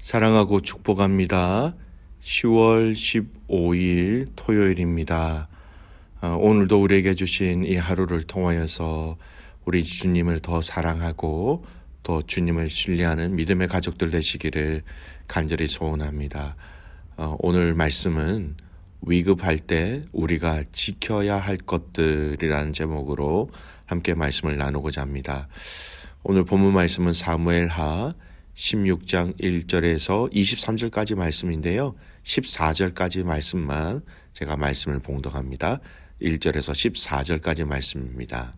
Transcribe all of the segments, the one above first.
사랑하고 축복합니다. 10월 15일 토요일입니다. 아, 오늘도 우리에게 주신 이 하루를 통하여서 우리 주님을 더 사랑하고 또 주님을 신뢰하는 믿음의 가족들 되시기를 간절히 소원합니다. 어, 오늘 말씀은 위급할 때 우리가 지켜야 할 것들이라는 제목으로 함께 말씀을 나누고자 합니다. 오늘 본문 말씀은 사무엘하 16장 1절에서 23절까지 말씀인데요. 14절까지 말씀만 제가 말씀을 봉독합니다. 1절에서 14절까지 말씀입니다.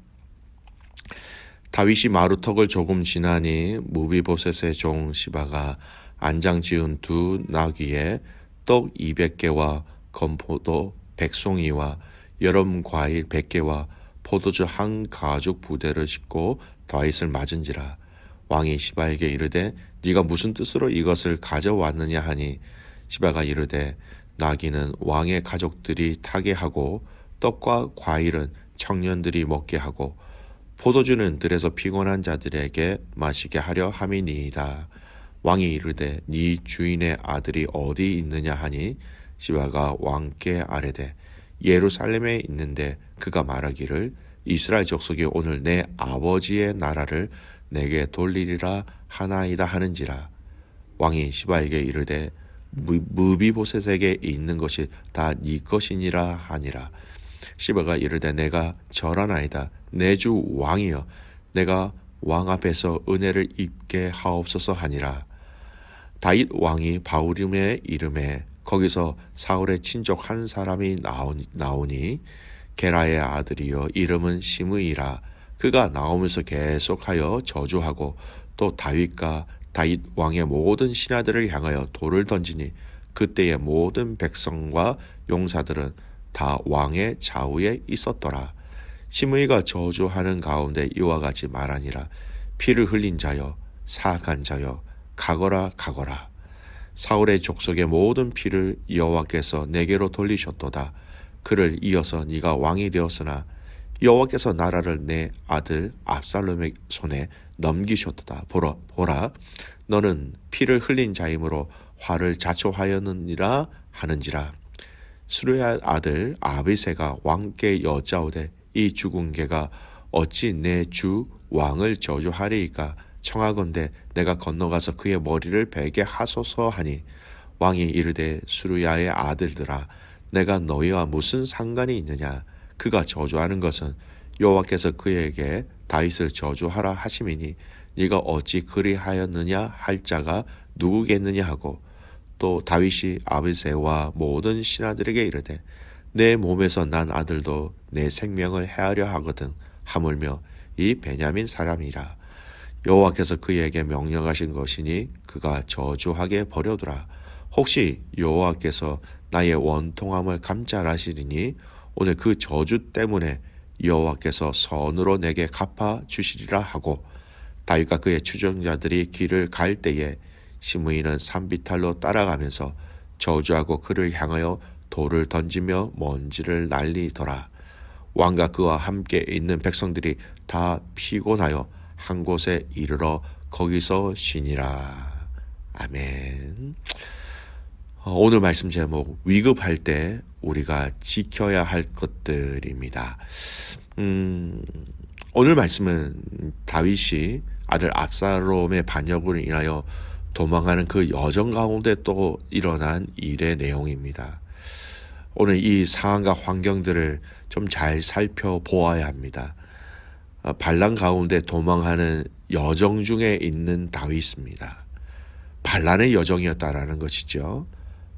다윗이 마루턱을 조금 지나니 무비보셋의 종 시바가 안장 지은 두 나귀에 떡 200개와 건포도 백송이와 여름 과일 100개와 포도주 한 가죽 부대를 싣고 다윗을 맞은지라 왕이 시바에게 이르되 네가 무슨 뜻으로 이것을 가져왔느냐 하니 시바가 이르되 나귀는 왕의 가족들이 타게 하고 떡과 과일은 청년들이 먹게 하고 포도주는 들에서 피곤한 자들에게 마시게 하려 함이니이다. 왕이 이르되 네 주인의 아들이 어디 있느냐 하니 시바가 왕께 아뢰되 예루살렘에 있는데 그가 말하기를 이스라엘 족속이 오늘 내 아버지의 나라를 내게 돌리리라 하나이다 하는지라. 왕이 시바에게 이르되 무비보셋에게 있는 것이 다 네 것이니라 하니라. 시바가 이르되 내가 절하나이다. 내 주 왕이여 내가 왕 앞에서 은혜를 입게 하옵소서 하니라. 다윗 왕이 바우림의 이름에 거기서 사울의 친족 한 사람이 나오니 게라의 아들이여 이름은 시므이라 그가 나오면서 계속하여 저주하고 또 다윗과 다윗 왕의 모든 신하들을 향하여 돌을 던지니 그때의 모든 백성과 용사들은 다 왕의 좌우에 있었더라. 시므이가 저주하는 가운데 이와 같이 말하니라. 피를 흘린 자여 사악한 자여 가거라 가거라. 사울의 족속의 모든 피를 여호와께서 내게로 돌리셨도다. 그를 이어서 네가 왕이 되었으나 여호와께서 나라를 내 아들 압살롬의 손에 넘기셨도다. 보라, 보라, 너는 피를 흘린 자이므로 화를 자초하였느니라 하는지라. 수르의 아들 아비세가 왕께 여짜오되 이 죽은 개가 어찌 내 주 왕을 저주하리이까 청하건대 내가 건너가서 그의 머리를 베게 하소서 하니 왕이 이르되 수르야의 아들들아 내가 너희와 무슨 상관이 있느냐 그가 저주하는 것은 여호와께서 그에게 다윗을 저주하라 하심이니 네가 어찌 그리하였느냐 할 자가 누구겠느냐 하고 또 다윗이 아비세와 모든 신하들에게 이르되 내 몸에서 난 아들도 내 생명을 해하려 하거든 하물며 이 베냐민 사람이라. 여호와께서 그에게 명령하신 것이니 그가 저주하게 버려두라. 혹시 여호와께서 나의 원통함을 감찰하시리니 오늘 그 저주 때문에 여호와께서 선으로 내게 갚아 주시리라 하고 다윗과 그의 추종자들이 길을 갈 때에 시므이는 산비탈로 따라가면서 저주하고 그를 향하여 돌을 던지며 먼지를 날리더라. 왕과 그와 함께 있는 백성들이 다 피곤하여 한 곳에 이르러 거기서 쉬니라. 아멘. 어, 오늘 말씀 제목 위급할 때 우리가 지켜야 할 것들입니다. 음, 오늘 말씀은 다윗이 아들 압살롬의 반역으로 인하여 도망하는 그 여정 가운데 또 일어난 일의 내용입니다. 오늘 이 상황과 환경들을 좀 잘 살펴보아야 합니다. 어, 반란 가운데 도망하는 여정 중에 있는 다윗입니다. 반란의 여정이었다라는 것이죠.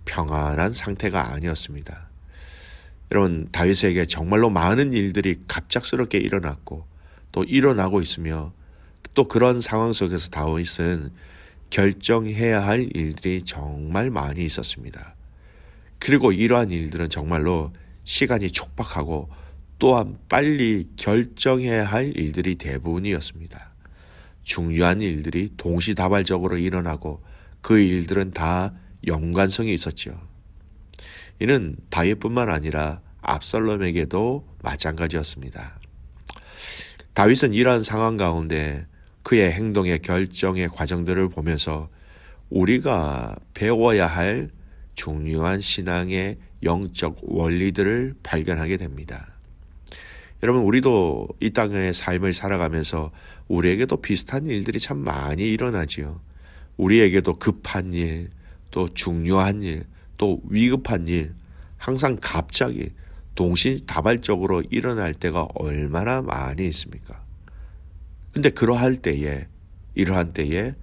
평안한 상태가 아니었습니다. 여러분 다윗에게 정말로 많은 일들이 갑작스럽게 일어났고 또 일어나고 있으며 또 그런 상황 속에서 다윗은 결정해야 할 일들이 정말 많이 있었습니다. 그리고 이러한 일들은 정말로 시간이 촉박하고 또한 빨리 결정해야 할 일들이 대부분이었습니다. 중요한 일들이 동시다발적으로 일어나고 그 일들은 다 연관성이 있었지요. 이는 다윗뿐만 아니라 압살롬에게도 마찬가지였습니다. 다윗은 이러한 상황 가운데 그의 행동의 결정의 과정들을 보면서 우리가 배워야 할 중요한 신앙의 영적 원리들을 발견하게 됩니다. 여러분, 우리도 이 땅의 삶을 살아가면서 우리에게도 비슷한 일들이 참 많이 일어나지요. 우리에게도 급한 일, 또 중요한 일, 또 위급한 일, 항상 갑자기 동시다발적으로 일어날 때가 얼마나 많이 있습니까? 근데 그러할 때에, 이러한 때에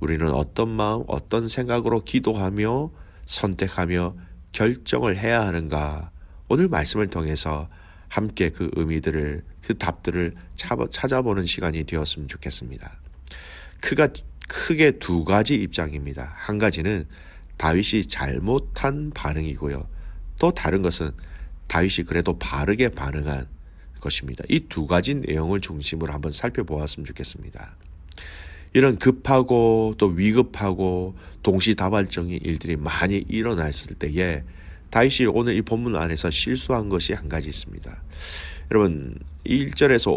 우리는 어떤 마음, 어떤 생각으로 기도하며 선택하며 결정을 해야 하는가? 오늘 말씀을 통해서 함께 그 의미들을, 그 답들을 찾아보는 시간이 되었으면 좋겠습니다. 크가, 크게 두 가지 입장입니다. 한 가지는 다윗이 잘못한 반응이고요. 또 다른 것은 다윗이 그래도 바르게 반응한 것입니다. 이 두 가지 내용을 중심으로 한번 살펴보았으면 좋겠습니다. 이런 급하고 또 위급하고 동시다발적인 일들이 많이 일어났을 때에 다윗이 오늘 이 본문 안에서 실수한 것이 한 가지 있습니다. 여러분 1절에서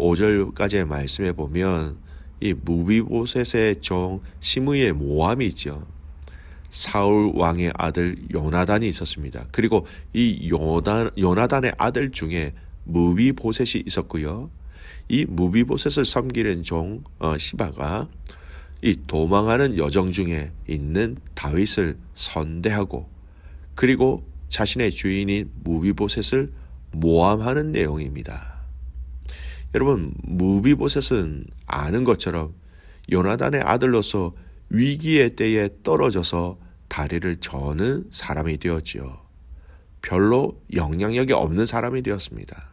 5절까지의 말씀에 보면 이 무비보셋의 종 시므의 모함이 있죠. 사울 왕의 아들 요나단이 있었습니다. 그리고 이 요단, 요나단의 아들 중에 무비보셋이 있었고요. 이 무비보셋을 섬기는 종 어, 시바가 이 도망하는 여정 중에 있는 다윗을 선대하고 그리고 자신의 주인인 무비보셋을 모함하는 내용입니다. 여러분 무비보셋은 아는 것처럼 요나단의 아들로서 위기의 때에 떨어져서 다리를 저는 사람이 되었지요. 별로 영향력이 없는 사람이 되었습니다.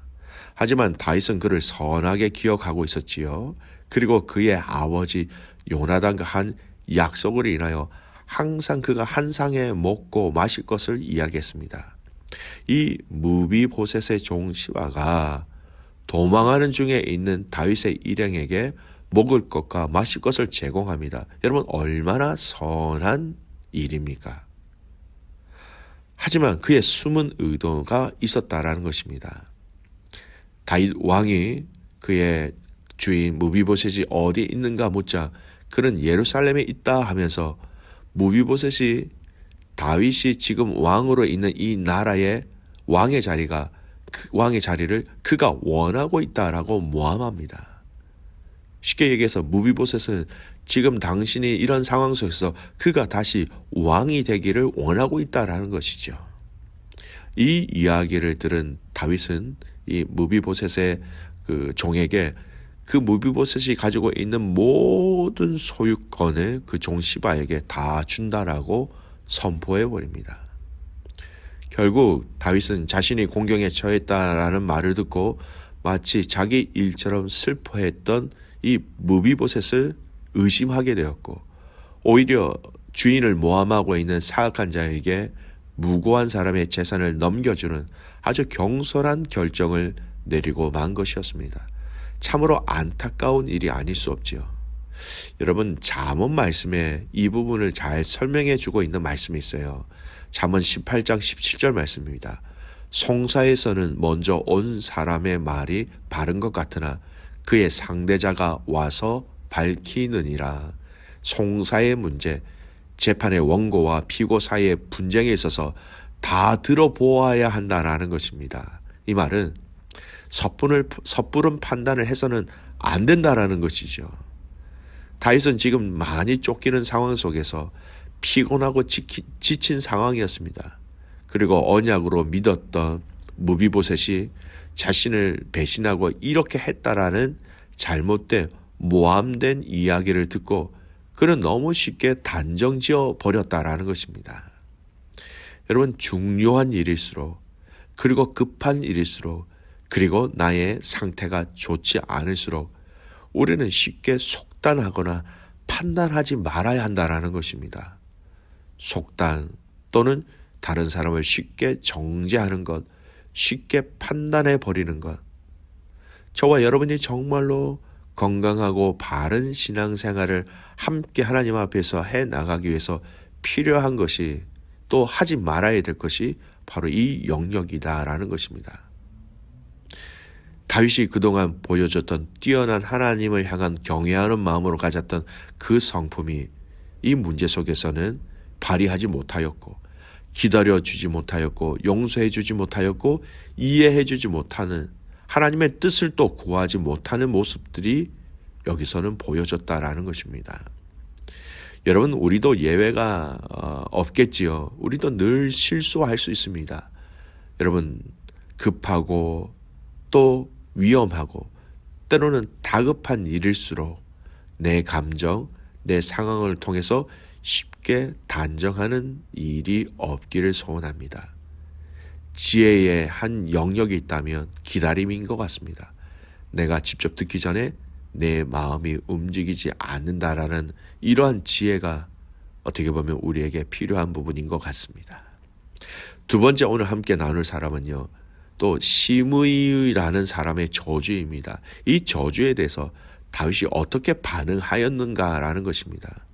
하지만 다윗은 그를 선하게 기억하고 있었지요. 그리고 그의 아버지 요나단과 한 약속을 인하여 항상 그가 한 상에 먹고 마실 것을 이야기했습니다. 이 무비보셋의 종 시바가 도망하는 중에 있는 다윗의 일행에게 먹을 것과 마실 것을 제공합니다. 여러분 얼마나 선한 일입니까? 하지만 그의 숨은 의도가 있었다라는 것입니다. 다윗 왕이 그의 주인 무비보셋이 어디 있는가 묻자 그는 예루살렘에 있다 하면서 무비보셋이 다윗이 지금 왕으로 있는 이 나라의 왕의 자리가 그 왕의 자리를 그가 원하고 있다라고 모함합니다. 쉽게 얘기해서 무비보셋은 지금 당신이 이런 상황 속에서 그가 다시 왕이 되기를 원하고 있다라는 것이죠. 이 이야기를 들은 다윗은 이 무비보셋의 그 종에게 그 무비보셋이 가지고 있는 모든 소유권을 그 종 시바에게 다 준다라고 선포해 버립니다. 결국 다윗은 자신이 공경에 처했다라는 말을 듣고 마치 자기 일처럼 슬퍼했던 이 무비보셋을 의심하게 되었고 오히려 주인을 모함하고 있는 사악한 자에게 무고한 사람의 재산을 넘겨주는 아주 경솔한 결정을 내리고 만 것이었습니다. 참으로 안타까운 일이 아닐 수 없지요. 여러분 잠언 말씀에 이 부분을 잘 설명해 주고 있는 말씀이 있어요. 잠언 18장 17절 말씀입니다. 송사에서는 먼저 온 사람의 말이 바른 것 같으나 그의 상대자가 와서 밝히느니라. 송사의 문제, 재판의 원고와 피고 사이의 분쟁에 있어서 다 들어보아야 한다라는 것입니다. 이 말은 섣부른, 섣부른 판단을 해서는 안 된다라는 것이죠. 다윗은 지금 많이 쫓기는 상황 속에서 피곤하고 지친 상황이었습니다. 그리고 언약으로 믿었던 무비보셋이 자신을 배신하고 이렇게 했다라는 잘못된 모함된 이야기를 듣고 그는 너무 쉽게 단정지어 버렸다라는 것입니다. 여러분 중요한 일일수록 그리고 급한 일일수록 그리고 나의 상태가 좋지 않을수록 우리는 쉽게 속단하거나 판단하지 말아야 한다라는 것입니다. 속단 또는 다른 사람을 쉽게 정죄하는 것, 쉽게 판단해 버리는 것. 저와 여러분이 정말로 건강하고 바른 신앙생활을 함께 하나님 앞에서 해 나가기 위해서 필요한 것이 또 하지 말아야 될 것이 바로 이 영역이다라는 것입니다. 다윗이 그동안 보여줬던 뛰어난 하나님을 향한 경외하는 마음으로 가졌던 그 성품이 이 문제 속에서는 발휘하지 못하였고 기다려 주지 못하였고 용서해 주지 못하였고 이해해 주지 못하는 하나님의 뜻을 또 구하지 못하는 모습들이 여기서는 보여졌다라는 것입니다. 여러분 우리도 예외가 어, 없겠지요. 우리도 늘 실수할 수 있습니다. 여러분 급하고 또 위험하고 때로는 다급한 일일수록 내 감정, 내 상황을 통해서 쉽게 단정하는 일이 없기를 소원합니다. 지혜의 한 영역이 있다면 기다림인 것 같습니다. 내가 직접 듣기 전에 내 마음이 움직이지 않는다라는 이러한 지혜가 어떻게 보면 우리에게 필요한 부분인 것 같습니다. 두 번째 오늘 함께 나눌 사람은요. 또 시므이라는 사람의 저주입니다. 이 저주에 대해서 다윗이 어떻게 반응하였는가라는 것입니다.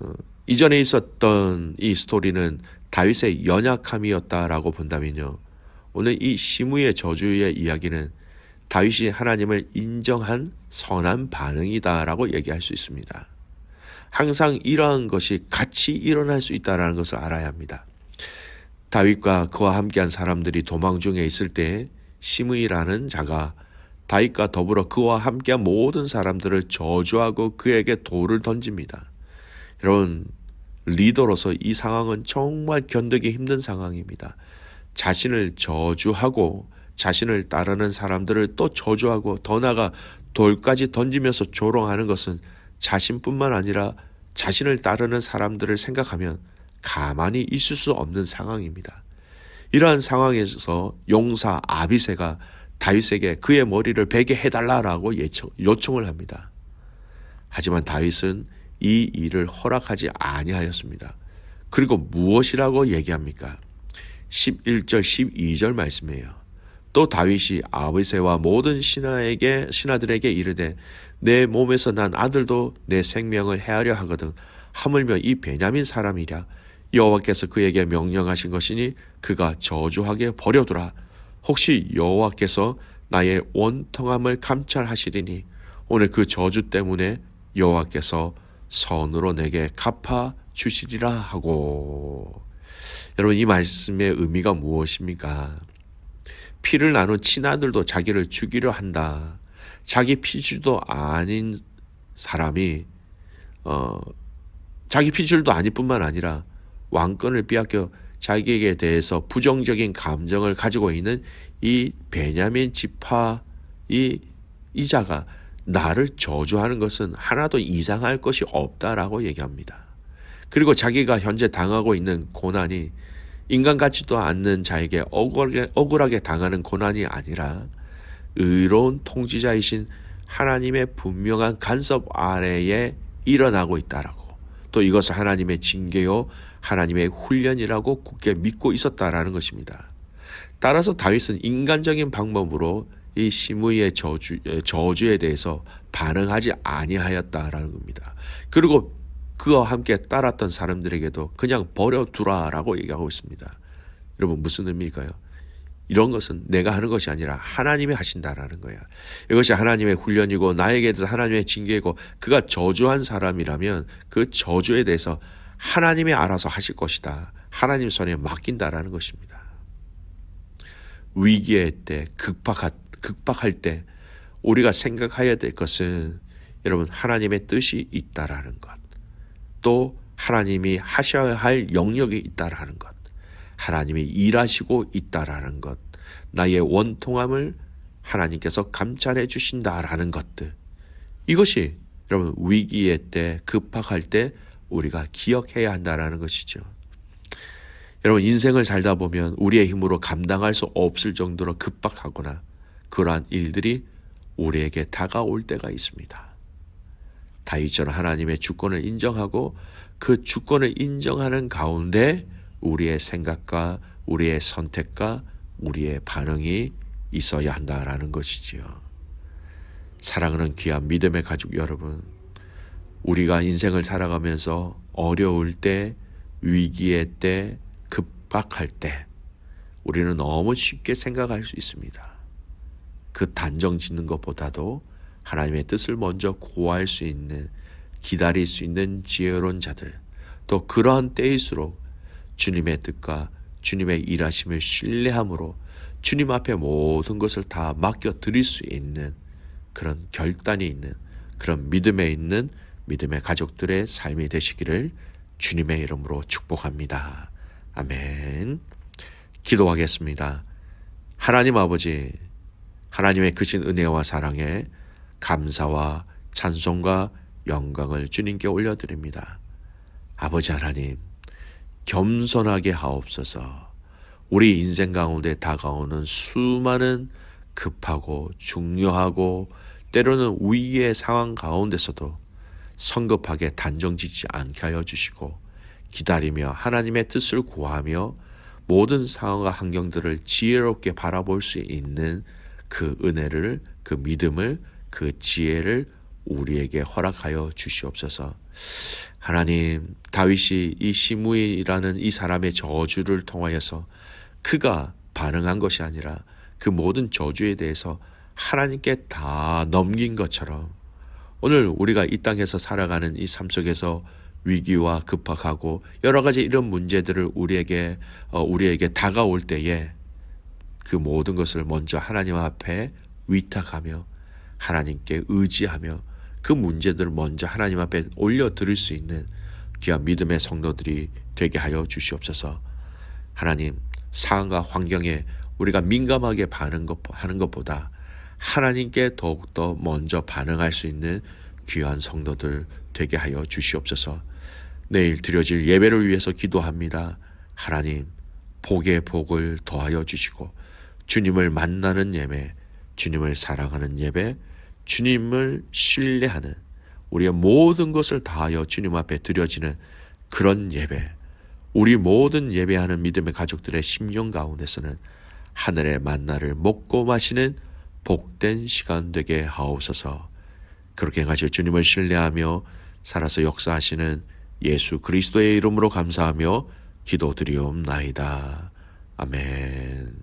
어, 이전에 있었던 이 스토리는 다윗의 연약함이었다라고 본다면요. 오늘 이 시므의 저주의 이야기는 다윗이 하나님을 인정한 선한 반응이다라고 얘기할 수 있습니다. 항상 이러한 것이 같이 일어날 수 있다라는 것을 알아야 합니다. 다윗과 그와 함께한 사람들이 도망 중에 있을 때 시므이라는 자가 다윗과 더불어 그와 함께한 모든 사람들을 저주하고 그에게 돌을 던집니다. 여러분 리더로서 이 상황은 정말 견디기 힘든 상황입니다. 자신을 저주하고 자신을 따르는 사람들을 또 저주하고 더 나아가 돌까지 던지면서 조롱하는 것은 자신뿐만 아니라 자신을 따르는 사람들을 생각하면 가만히 있을 수 없는 상황입니다. 이러한 상황에서 용사 아비세가 다윗에게 그의 머리를 베게 해달라라고 요청을 합니다. 하지만 다윗은 이 일을 허락하지 아니하였습니다. 그리고 무엇이라고 얘기합니까? 11절 12절 말씀이에요. 또 다윗이 아비세와 모든 신하에게 신하들에게 이르되 내 몸에서 난 아들도 내 생명을 해하려 하거든 하물며 이 베냐민 사람이랴 여호와께서 그에게 명령하신 것이니 그가 저주하게 버려두라 혹시 여호와께서 나의 원통함을 감찰하시리니 오늘 그 저주 때문에 여호와께서 선으로 내게 갚아 주시리라 하고 여러분 이 말씀의 의미가 무엇입니까? 피를 나눈 친아들도 자기를 죽이려 한다. 자기 피줄도 아닌 사람이 어 자기 피줄도 아닐 뿐만 아니라 왕권을 빼앗겨 자기에게 대해서 부정적인 감정을 가지고 있는 이 베냐민 지파 이 이자가 나를 저주하는 것은 하나도 이상할 것이 없다라고 얘기합니다. 그리고 자기가 현재 당하고 있는 고난이 인간 같지도 않는 자에게 억울하게, 억울하게 당하는 고난이 아니라 의로운 통치자이신 하나님의 분명한 간섭 아래에 일어나고 있다라고 또 이것을 하나님의 징계요 하나님의 훈련이라고 굳게 믿고 있었다라는 것입니다. 따라서 다윗은 인간적인 방법으로 이 시므이의 저주, 저주에 대해서 반응하지 아니하였다라는 겁니다. 그리고 그와 함께 따랐던 사람들에게도 그냥 버려두라라고 얘기하고 있습니다. 여러분 무슨 의미일까요? 이런 것은 내가 하는 것이 아니라 하나님이 하신다라는 거야. 이것이 하나님의 훈련이고 나에게 대해서 하나님의 징계이고 그가 저주한 사람이라면 그 저주에 대해서 하나님이 알아서 하실 것이다. 하나님 손에 맡긴다라는 것입니다. 위기의 때, 극박할, 극박할 때 우리가 생각해야 될 것은 여러분 하나님의 뜻이 있다라는 것. 또 하나님이 하셔야 할 영역이 있다라는 것. 하나님이 일하시고 있다라는 것. 나의 원통함을 하나님께서 감찰해 주신다라는 것들. 이것이 여러분 위기의 때 급박할 때 우리가 기억해야 한다라는 것이죠. 여러분 인생을 살다 보면 우리의 힘으로 감당할 수 없을 정도로 급박하거나 그러한 일들이 우리에게 다가올 때가 있습니다. 다윗처럼 하나님의 주권을 인정하고 그 주권을 인정하는 가운데 우리의 생각과 우리의 선택과 우리의 반응이 있어야 한다라는 것이지요. 사랑하는 귀한 믿음의 가족 여러분, 우리가 인생을 살아가면서 어려울 때, 위기의 때, 급박할 때, 우리는 너무 쉽게 생각할 수 있습니다. 그 단정 짓는 것보다도 하나님의 뜻을 먼저 구할 수 있는 기다릴 수 있는 지혜로운 자들, 또 그러한 때일수록 주님의 뜻과 주님의 일하심을 신뢰함으로 주님 앞에 모든 것을 다 맡겨 드릴 수 있는 그런 결단이 있는 그런 믿음에 있는 믿음의 가족들의 삶이 되시기를 주님의 이름으로 축복합니다. 아멘. 기도하겠습니다. 하나님 아버지, 하나님의 크신 은혜와 사랑에 감사와 찬송과 영광을 주님께 올려드립니다. 아버지 하나님, 겸손하게 하옵소서. 우리 인생 가운데 다가오는 수많은 급하고 중요하고 때로는 위기의 상황 가운데서도 성급하게 단정짓지 않게 하여 주시고 기다리며 하나님의 뜻을 구하며 모든 상황과 환경들을 지혜롭게 바라볼 수 있는 그 은혜를 그 믿음을 그 지혜를 우리에게 허락하여 주시옵소서. 하나님 다윗이 이 시므이라는 이 사람의 저주를 통하여서 그가 반응한 것이 아니라 그 모든 저주에 대해서 하나님께 다 넘긴 것처럼 오늘 우리가 이 땅에서 살아가는 이 삶 속에서 위기와 급박하고 여러 가지 이런 문제들을 우리에게 어, 우리에게 다가올 때에 그 모든 것을 먼저 하나님 앞에 위탁하며 하나님께 의지하며 그 문제들을 먼저 하나님 앞에 올려 드릴 수 있는 귀한 믿음의 성도들이 되게 하여 주시옵소서. 하나님 상황과 환경에 우리가 민감하게 반응 것, 하는 것보다 하나님께 더욱더 먼저 반응할 수 있는 귀한 성도들 되게 하여 주시옵소서. 내일 드려질 예배를 위해서 기도합니다. 하나님, 복의 복을 더하여 주시고, 주님을 만나는 예배, 주님을 사랑하는 예배, 주님을 신뢰하는 우리의 모든 것을 다하여 주님 앞에 드려지는 그런 예배, 우리 모든 예배하는 믿음의 가족들의 심령 가운데서는 하늘의 만나를 먹고 마시는 복된 시간 되게 하옵소서. 그렇게 가지고 주님을 신뢰하며 살아서 역사하시는 예수 그리스도의 이름으로 감사하며 기도드리옵나이다. 아멘.